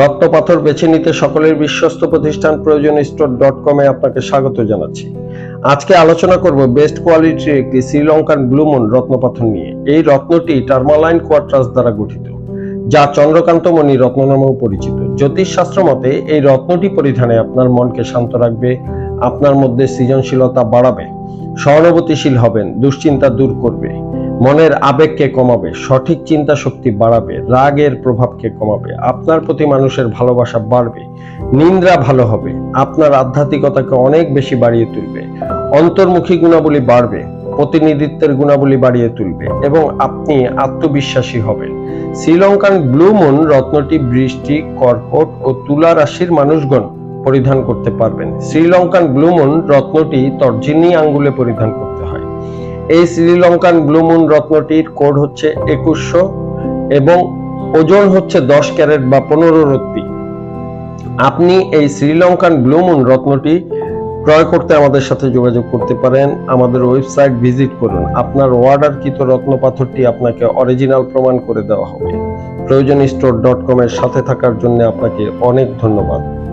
রত্নপাথর বেছে নিতে সকলের বিশ্বস্ত প্রতিষ্ঠান প্রয়োজন স্টোর ডট কমে আপনাকে স্বাগত জানাচ্ছি। আজকে আলোচনা করব বেস্ট কোয়ালিটির একটি শ্রীলঙ্কান ব্লুমুন রত্নপাথর নিয়ে। এই রত্নটি টার্মালাইন কোয়ার্ট্রাস দ্বারা গঠিত, যা চন্দ্রকান্তমণি রত্ন নামেও পরিচিত। জ্যোতিষ শাস্ত্র মতে, এই রত্নটি পরিধানে আপনার মনকে শান্ত রাখবে, আপনার মধ্যে সৃজনশীলতা বাড়াবে, সহানুভূতিশীল হবেন, দুশ্চিন্তা দূর করবে। মনের আবেগকে কমাবে, সঠিক চিন্তা শক্তি বাড়াবে, রাগের প্রভাবকে কমাবে, আপনার প্রতি মানুষের ভালোবাসা বাড়বে, নিন্দ্রা ভালো হবে, আপনার আধ্যাত্মিকতাকে অনেক বেশি বাড়িয়ে তুলবে, অন্তর্মুখী গুণাবলী বাড়বে, প্রতিনিধিত্বের গুণাবলী বাড়িয়ে তুলবে এবং আপনি আত্মবিশ্বাসী হবেন। শ্রীলঙ্কান ব্লু মুন রত্নটি বৃষ্টি, কর্কট ও তুলা রাশির মানুষগণ পরিধান করতে পারবেন। শ্রীলঙ্কান ব্লু মুন রত্নটি তর্জিনী আঙ্গুলে পরিধান করতে এই শ্রীলঙ্কান ব্লুমুন রত্নটির কোড হচ্ছে একুশশো এবং ওজন হচ্ছে দশ ক্যারেট বা পনেরো রত্তি। আপনি এই শ্রীলঙ্কান ব্লুমুন রত্নটি ক্রয় করতে আমাদের সাথে যোগাযোগ করতে পারেন, আমাদের ওয়েবসাইট ভিজিট করুন। আপনার অর্ডারকৃত রত্ন পাথরটি আপনাকে অরিজিনাল প্রমাণ করে দেওয়া হবে। প্রয়োজন স্টোর ডট কম এর সাথে থাকার জন্য আপনাকে অনেক ধন্যবাদ।